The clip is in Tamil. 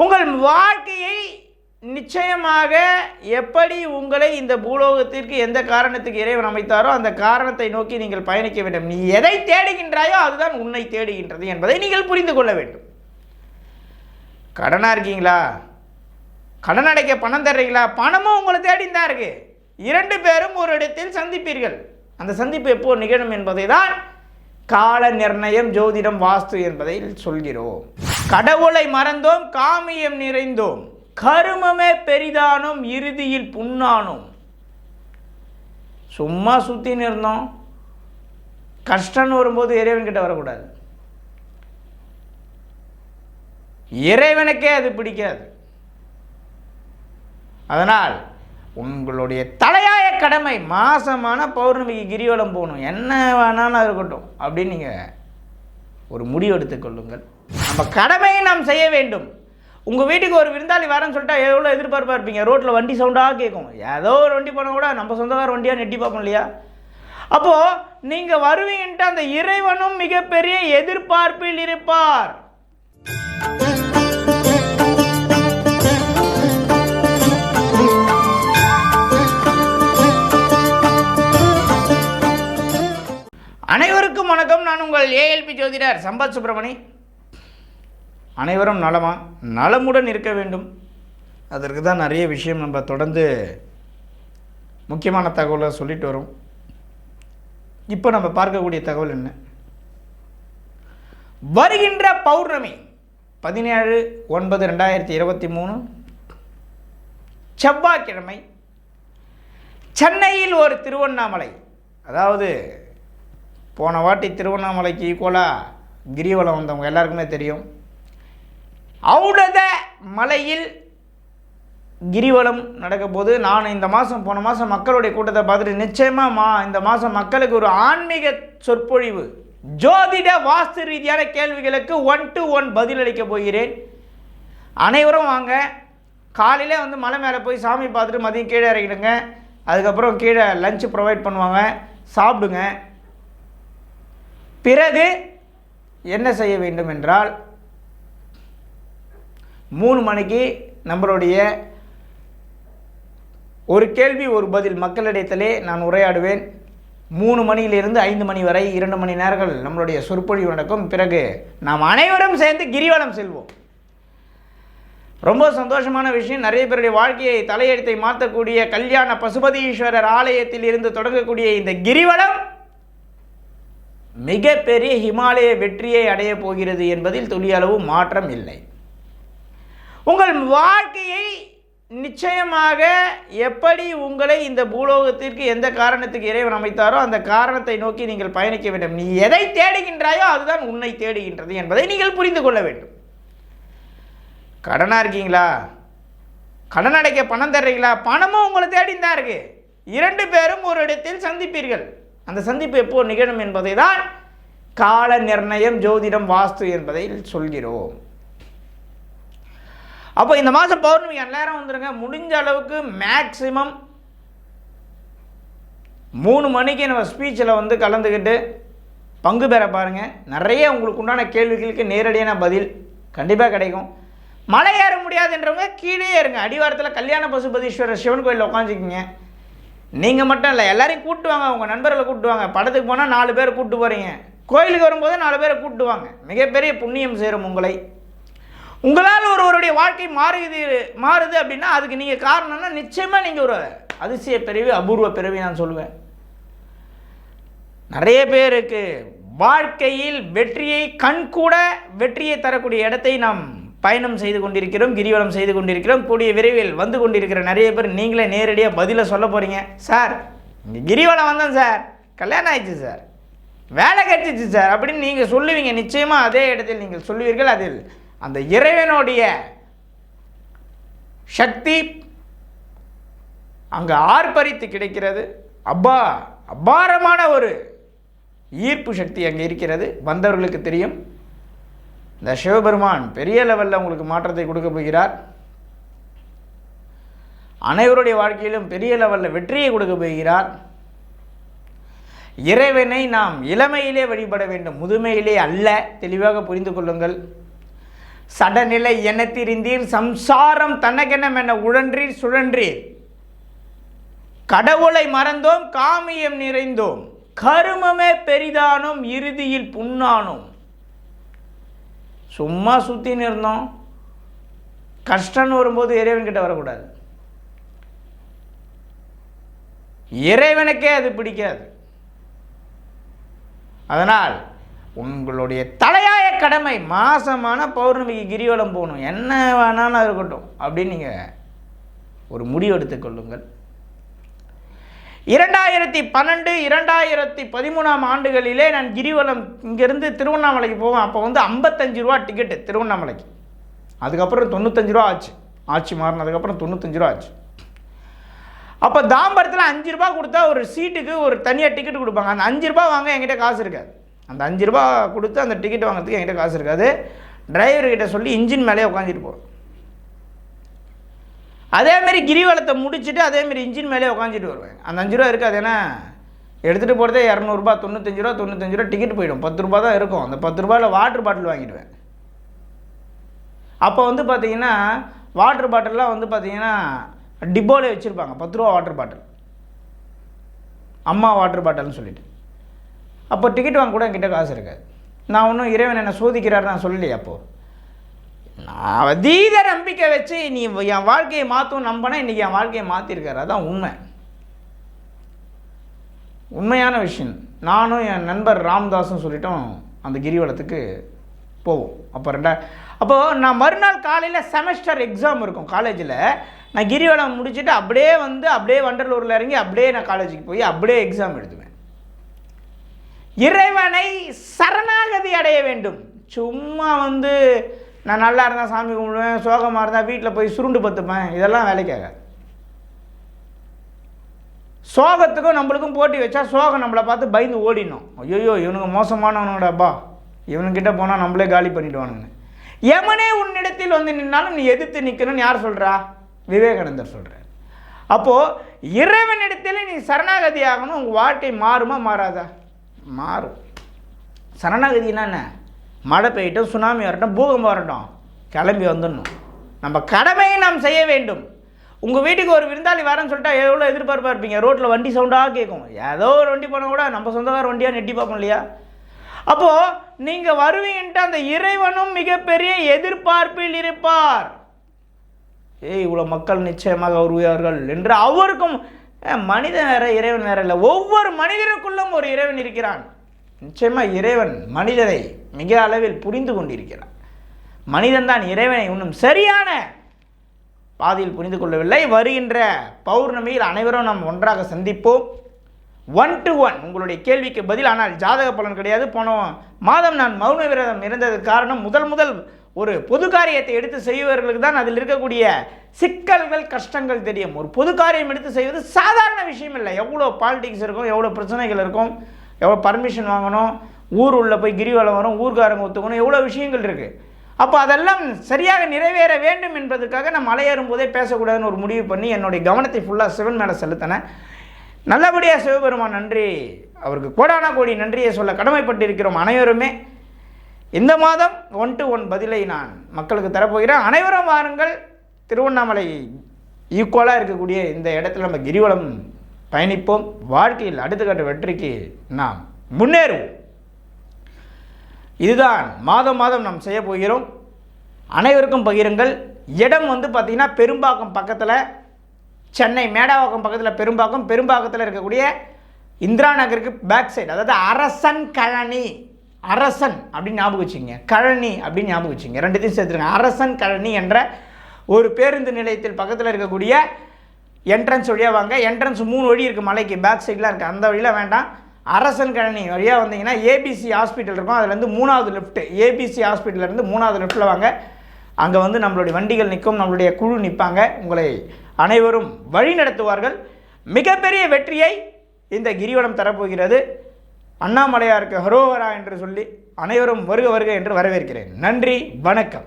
உங்கள் வாழ்க்கையை நிச்சயமாக எப்படி உங்களை இந்த பூலோகத்திற்கு எந்த காரணத்துக்கு இறைவன் அமைத்தாரோ அந்த காரணத்தை நோக்கி நீங்கள் பயணிக்க வேண்டும். நீ எதை தேடுகின்றாயோ அதுதான் உன்னை தேடுகின்றது என்பதை நீங்கள் புரிந்து கொள்ள வேண்டும். கடனாக இருக்கீங்களா? கடன் அடைக்க பணம் தர்றீங்களா? பணமும் உங்களை தேடின்னு தான் இருக்கு. இரண்டு பேரும் ஒரு இடத்தில் சந்திப்பீர்கள். அந்த சந்திப்பு எப்போ நிகழும் என்பதை தான் கால நிர்ணயம் ஜோதிடம் வாஸ்து என்பதை சொல்கிறோம். கடவுளை மறந்தோம் காமியம் நிறைந்தோம். கருமமே பெரிதானும் இறுதியில் புண்ணானும். சும்மா சுற்றின்னு இருந்தோம். கஷ்டம்னு வரும்போது இறைவன்கிட்ட வரக்கூடாது. இறைவனுக்கே அது பிடிக்காது. அதனால் உங்களுடைய தலையாய கடமை மாசமான பௌர்ணமிக்கு கிரிவலம் போகணும். என்ன வேணாலும் இருக்கட்டும். அப்படின்னு நீங்கள் ஒரு முடிவு எடுத்துக்கொள்ளுங்கள் நம்ம கடமையை நாம் செய்ய வேண்டும். உங்கள் வீட்டுக்கு ஒரு விருந்தாளி வரேன்னு சொல்லிட்டா எவ்வளோ எதிர்பார்ப்பாக இருப்பீங்க? ரோட்டில் வண்டி சவுண்டாக கேட்கும். ஏதோ ஒரு வண்டி போனால் கூட நம்ம சொந்தக்கார வண்டியாக நெட்டி பார்ப்போம் இல்லையா? அப்போது நீங்கள் வருவீங்கன்ட்டு அந்த இறைவனும் மிகப்பெரிய எதிர்பார்ப்பில் இருப்பார். ஜோதிடர் சம்பத் சுப்பிரமணி. அனைவரும் நலமா? நலமுடன் இருக்க வேண்டும். அதற்கு தான் நிறைய விஷயம் நம்ம தொடர்ந்து முக்கியமான தகவலை சொல்லிட்டு வரோம். இப்போ நம்ம பார்க்கக்கூடிய தகவல் என்ன? வருகின்ற பௌர்ணமி பதினேழு ஒன்பது ரெண்டாயிரத்தி இருபத்தி மூணு செவ்வாய்க்கிழமை சென்னையில் ஒரு திருவண்ணாமலை. அதாவது போன வாட்டி திருவண்ணாமலைக்கு ஈக்குவலாக கிரிவலம் வந்தவங்க எல்லாருக்குமே தெரியும். அவுடத மலையில் கிரிவலம் நடக்க போது நான் இந்த மாதம் போன மாதம் மக்களுடைய கூட்டத்தை பார்த்துட்டு நிச்சயமாக மா இந்த மாதம் மக்களுக்கு ஒரு ஆன்மீக சொற்பொழிவு ஜோதிட வாஸ்து ரீதியான கேள்விகளுக்கு ஒன் டு ஒன் பதிலளிக்க போகிறேன். அனைவரும் வாங்க. காலையிலே வந்து மலை மேலே போய் சாமி பார்த்துட்டு மதியம் கீழே இறங்கிடுங்க. அதுக்கப்புறம் கீழே லஞ்சு ப்ரொவைட் பண்ணுவாங்க. சாப்பிடுங்க. பிறகு என்ன செய்ய வேண்டும் என்றால் மூணு மணிக்கு நம்மளுடைய ஒரு கேள்வி ஒரு பதில் மக்களிடத்திலே நான் உரையாடுவேன். மூணு மணியிலிருந்து ஐந்து மணி வரை இரண்டு மணி நேரங்கள் நம்மளுடைய சொற்பொழிவு நடக்கும். பிறகு நாம் அனைவரும் சேர்ந்து கிரிவலம் செல்வோம். ரொம்ப சந்தோஷமான விஷயம். நிறைய பேருடைய வாழ்க்கையை தலையெழுத்தை மாற்றக்கூடிய கல்யாண பசுபதீஸ்வரர் ஆலயத்தில் இருந்து தொடங்கக்கூடிய இந்த கிரிவலம் மிகப்பெரிய ஹிமாலய வெற்றியை அடைய போகிறது என்பதில் துளியளவு மாற்றம் இல்லை. உங்கள் வாழ்க்கையை நிச்சயமாக எப்படி உங்களை இந்த பூலோகத்திற்கு எந்த காரணத்துக்கு இறைவன் அமைத்தாரோ அந்த காரணத்தை நோக்கி நீங்கள் பயணிக்க வேண்டும். நீ எதை தேடுகின்றாயோ அதுதான் உன்னை தேடுகின்றது என்பதை நீங்கள் புரிந்து கொள்ள வேண்டும். கடனாக இருக்கீங்களா? கடன் அடைக்க பணம் தர்றீங்களா? பணமும் உங்களை தேடின்னு தான் இருக்கு. இரண்டு பேரும் ஒரு இடத்தில் சந்திப்பீர்கள். அந்த சந்திப்பு எப்போது நிகழும் என்பதை தான் கால நிர்ணயம் ஜோதிடம் வாஸ்து என்பதை சொல்கிறோம். அப்போ இந்த மாதம் பௌர்ணமி எல்லாரும் வந்துருங்க. முடிஞ்ச அளவுக்கு மேக்சிமம் மூணு மணிக்கு நம்ம ஸ்பீச்சில் வந்து கலந்துக்கிட்டு பங்கு பெற பாருங்கள் நிறைய உங்களுக்கு உண்டான கேள்விகளுக்கு நேரடியான பதில் கண்டிப்பாக கிடைக்கும். மலை ஏற முடியாதுன்றவங்க கீழே ஏறுங்க. அடிவாரத்தில் கல்யாண பசுபதீஸ்வரர் சிவன் கோயிலில் உட்காந்துக்கிங்க நீங்கள் மட்டும் இல்லை எல்லாரையும் கூப்பிட்டு வாங்க உங்கள் நண்பர்களை கூப்பிட்டு வாங்க படத்துக்கு போனால் நாலு பேர் கூப்பிட்டு போகிறீங்க கோயிலுக்கு வரும்போது நாலு பேரை கூப்பிட்டு வாங்க மிகப்பெரிய புண்ணியம் சேரும் உங்களை. உங்களால் ஒருவருடைய வாழ்க்கை மாறுது மாறுது அப்படின்னா அதுக்கு நீங்கள் காரணம்னா நிச்சயமாக நீங்கள் ஒரு அதிசய பிறவி அபூர்வ பிறவி நான் சொல்லுவேன். நிறைய பேருக்கு வாழ்க்கையில் வெற்றியை கண் கூட வெற்றியை தரக்கூடிய இடத்தை நாம் பயணம் செய்து கொண்டிருக்கிறோம் கிரிவலம் செய்து கொண்டிருக்கிறோம். கூடிய விரைவில் வந்து கொண்டிருக்கிற நிறைய பேர் நீங்களே நேரடியாக பதிலை சொல்ல போகிறீங்க சார் இங்கே கிரிவலம் வந்தேன் சார் கல்யாணம் ஆயிடுச்சு சார் வேலை கிடைச்சிச்சு சார் அப்படின்னு நீங்கள் சொல்லுவீங்க. நிச்சயமாக அதே இடத்தில் நீங்கள் சொல்லுவீர்கள். அதில் அந்த இறைவனுடைய சக்தி அங்கே ஆர்ப்பரித்து கிடைக்கிறது. அப்பா அபாரமான ஒரு ஈர்ப்பு சக்தி அங்கே இருக்கிறது. வந்தவர்களுக்கு தெரியும். இந்த சிவபெருமான் பெரிய லெவலில் உங்களுக்கு மாற்றத்தை கொடுக்க போகிறார். அனைவருடைய வாழ்க்கையிலும் பெரிய லெவலில் வெற்றியை கொடுக்க போகிறார். இறைவனை நாம் இளமையிலே வழிபட வேண்டும். முதுமையிலே அல்ல. தெளிவாக புரிந்து கொள்ளுங்கள். சடநிலை என திரிந்தீர் சம்சாரம் தன்னகெனம் என உழன்றீர் சுழன்றீர். கடவுளை மறந்தோம் காமியம் நிறைந்தோம். கருமமே பெரிதானோம் இறுதியில் புண்ணானோம். சும்மா சுற்றின்னு இருந்தோம். கஷ்டம்னு வரும்போது இறைவன்கிட்ட வரக்கூடாது. இறைவனுக்கே அது பிடிக்காது. அதனால் உங்களுடைய தலையாய கடமை மாசமான பௌர்ணமிக்கு கிரிவலம் போகணும். என்ன வேணாலும் இருக்கட்டும். அப்படின்னு நீங்கள் ஒரு முடிவு எடுத்துக்கொள்ளுங்கள் இரண்டாயிரத்தி பன்னெண்டு இரண்டாயிரத்தி பதிமூணாம் ஆண்டுகளிலே நான் கிரிவலம் இங்கேருந்து திருவண்ணாமலைக்கு போவேன். அப்போ வந்து ஐம்பத்தஞ்சு ரூபா டிக்கெட்டு திருவண்ணாமலைக்கு. அதுக்கப்புறம் தொண்ணூத்தஞ்சு ரூபா ஆச்சு. ஆட்சி மாறினதுக்கப்புறம் தொண்ணூத்தஞ்சு ரூபா ஆச்சு. அப்போ தாம்பரத்தில் அஞ்சு ரூபா கொடுத்தா ஒரு சீட்டுக்கு ஒரு தனியாக டிக்கெட் கொடுப்பாங்க. அந்த அஞ்சு ரூபா வாங்க என்கிட்ட காசு இருக்காது. அந்த அஞ்சு ரூபா கொடுத்து அந்த டிக்கெட் வாங்குறதுக்கு என்கிட்ட காசு இருக்காது. டிரைவர்கிட்ட சொல்லி இன்ஜின் மேலே உட்காந்துட்டு போகிறோம் அதேமாரி கிரிவலத்தை முடிச்சுட்டு அதேமாரி இன்ஜின் மேலே உட்காந்துட்டு வருவேன். அந்த அஞ்சு ரூபா இருக்காது ஏன்னா எடுத்துகிட்டு போகிறதே இரநூறுபா தொண்ணூத்தஞ்சு ரூபா தொண்ணூத்தஞ்சு ரூபா டிக்கெட் போயிடும். பத்து ரூபா தான் இருக்கும். அந்த பத்து ரூபாயில் வாட்டர் பாட்டில் வாங்கிடுவேன். அப்போ வந்து பார்த்தீங்கன்னா வாட்டர் பாட்டிலெலாம் வந்து பார்த்தீங்கன்னா டிப்போலே வச்சுருப்பாங்க. பத்து ரூபா வாட்டர் பாட்டில் அம்மா வாட்டர் பாட்டில்னு சொல்லிட்டு. அப்போ டிக்கெட் வாங்க கூட என்கிட்ட காசு இருக்காது. நான் ஒன்றும் இறைவன் என்னை சோதிக்கிறார் நான் சொல்லலையே அப்போது நான் அதீத நம்பிக்கை வச்சு நீ என் வாழ்க்கையை மாற்றும் நம்பினா இன்றைக்கி என் வாழ்க்கையை மாற்றிருக்காரு அதான் உண்மை. உண்மையான விஷயம். நானும் என் நண்பர் ராம்தாஸும் சொல்லிட்டோம் அந்த கிரிவலத்துக்கு போவோம். அப்போ ரெண்டா அப்போது நான் மறுநாள் காலையில் செமஸ்டர் எக்ஸாம் இருக்கும். காலேஜில் நான் கிரிவலம் முடிச்சுட்டு அப்படியே வந்து அப்படியே வண்டலூரில் இறங்கி அப்படியே நான் காலேஜுக்கு போய் அப்படியே எக்ஸாம் எழுதுவேன். இறைவனை சரணாகதி அடைய வேண்டும். சும்மா வந்து நான் நல்லா இருந்தால் சாமி கும்பிடுவேன் சோகமாக இருந்தால் வீட்டில் போய் சுருண்டு பத்துப்பேன். இதெல்லாம் வேலைக்காக. சோகத்துக்கும் நம்மளுக்கும் போட்டி வச்சா சோகம் நம்மளை பார்த்து பயந்து ஓடினோம் ஐயோ இவனுக்கு மோசமானவனோடப்பா இவனுக்கிட்ட போனால் நம்மளே காலி பண்ணிடுவானுங்க. எமனே உன்னிடத்தில் வந்து நின்னாலும் நீ எதிர்த்து நிற்கணும்னு யார் சொல்கிறா விவேகானந்தர் சொல்கிறார் அப்போது இறைவனிடத்தில் நீ சரணாகதி ஆகணும் உங்கள் வாழ்க்கை மாறுமா மாறாதா? மாறும். சரணாகதினா என்ன? மழை பெய்யட்டும் சுனாமி வரட்டும் பூகம்பம் வரட்டும். கிளம்பி வந்துடணும். நம்ம கடமையை நாம் செய்ய வேண்டும். உங்கள் வீட்டுக்கு ஒரு விருந்தாளி வரேன்னு சொல்லிட்டா எவ்வளோ எதிர்பார்ப்பாக இருப்பீங்க? ரோட்டில் வண்டி சவுண்டாக கேட்கும். ஏதோ ஒரு வண்டி போனால் கூட நம்ம சொந்தக்கார வண்டியாக நெட்டி பார்ப்போம் இல்லையா? அப்போது நீங்கள் வருவீங்கன்ட்டு அந்த இறைவனும் மிகப்பெரிய எதிர்பார்ப்பில் இருப்பார். ஏய் இவ்வளோ மக்கள் நிச்சயமாக வருவார்கள் என்று அவருக்கும் மனிதன் வேற இறைவன் வேற இல்லை. ஒவ்வொரு மனிதனுக்குள்ளும் ஒரு இறைவன் இருக்கிறான். நிச்சயமாக இறைவன் மனிதரை மிக அளவில் புரிந்து கொண்டிருக்கிறான். மனிதன்தான் இறைவனை இன்னும் சரியான பாதையில் புரிந்து கொள்ளவில்லை. வருகின்ற பௌர்ணமியில் அனைவரும் நாம் ஒன்றாக சந்திப்போம். ஒன் டு ஒன் உங்களுடைய கேள்விக்கு பதில் ஆனால் ஜாதக பலன் கிடையாது. போன மாதம் நான் மௌன விரதம் இருந்ததுக்கு காரணம் முதல் முதல் ஒரு பொது காரியத்தை எடுத்து செய்பவர்களுக்கு தான் அதில் இருக்கக்கூடிய சிக்கல்கள் கஷ்டங்கள் தெரியும். ஒரு பொது காரியம் எடுத்து செய்வது சாதாரண விஷயம் இல்லை. எவ்வளோ பாலிடிக்ஸ் இருக்கும் எவ்வளோ பிரச்சனைகள் இருக்கும் எவ்வளோ பர்மிஷன் வாங்கணும்? ஊர் உள்ளே போய் கிரிவலம் வரும் ஊர்காரங்க ஒத்துக்கணும் எவ்வளோ விஷயங்கள் இருக்குது அப்போ அதெல்லாம் சரியாக நிறைவேற வேண்டும் என்பதற்காக நான் மலையேறும் போதே பேசக்கூடாதுன்னு ஒரு முடிவு பண்ணி என்னுடைய கவனத்தை ஃபுல்லாக சிவன் மேலே செலுத்தினேன். நல்லபடியாக சிவபெருமான் நன்றி. அவருக்கு கோடான கோடி நன்றியை சொல்ல கடமைப்பட்டிருக்கிறோம் அனைவருமே. இந்த மாதம் ஒன் டு ஒன் பதிலை நான் மக்களுக்கு தரப்போகிறேன். அனைவரும் வாருங்கள். திருவண்ணாமலை ஈக்குவலாக இருக்கக்கூடிய இந்த இடத்துல நம்ம கிரிவலம் பயணிப்போம். வாழ்க்கையில் அடுத்த கட்ட வெற்றிக்கு நாம் முன்னேறுவோம். இதுதான் மாதம் மாதம் நாம் செய்ய போகிறோம். அனைவருக்கும் பகிருங்கள். இடம் வந்து பார்த்திங்கன்னா பெரும்பாக்கம் பக்கத்தில் சென்னை மேடாவாக்கம் பக்கத்தில் பெரும்பாக்கம். பெரும்பாக்கத்தில் இருக்கக்கூடிய இந்திரா நகருக்கு பேக் சைடு அதாவது அரசன் கழனி. அரசன் அப்படின்னு ஞாபகம் வச்சுங்க கழனி அப்படின்னு ஞாபகம் வச்சுங்க ரெண்டுத்தையும் சேர்த்துருங்க. அரசன் கழனி என்ற ஒரு பேருந்து நிலையத்தில் பக்கத்தில் இருக்கக்கூடிய என்ட்ரன்ஸ் வழியாக வாங்க. என்ட்ரன்ஸ் மூணு வழி இருக்குது மலைக்கு. பேக் சைட்லாம் இருக்குது அந்த வழியில் வேண்டாம். அரசன் கழனி வழியாக வந்தீங்கன்னா ஏபிசி ஹாஸ்பிட்டல் இருக்கும். அதுலேருந்து மூணாவது லெஃப்ட்டு ஏபிசி ஹாஸ்பிட்டலேருந்து மூணாவது லெஃப்ட்டில் வாங்க. அங்கே வந்து நம்மளுடைய வண்டிகள் நிற்கும். நம்மளுடைய குழு நிற்பாங்க. உங்களை அனைவரும் வழி நடத்துவார்கள். மிகப்பெரிய வெற்றியை இந்த கிரிவலம் தரப்போகிறது. அண்ணாமலையாருக்கு ஹரோவரா என்று சொல்லி அனைவரும் வருக வருக என்று வரவேற்கிறேன். நன்றி. வணக்கம்.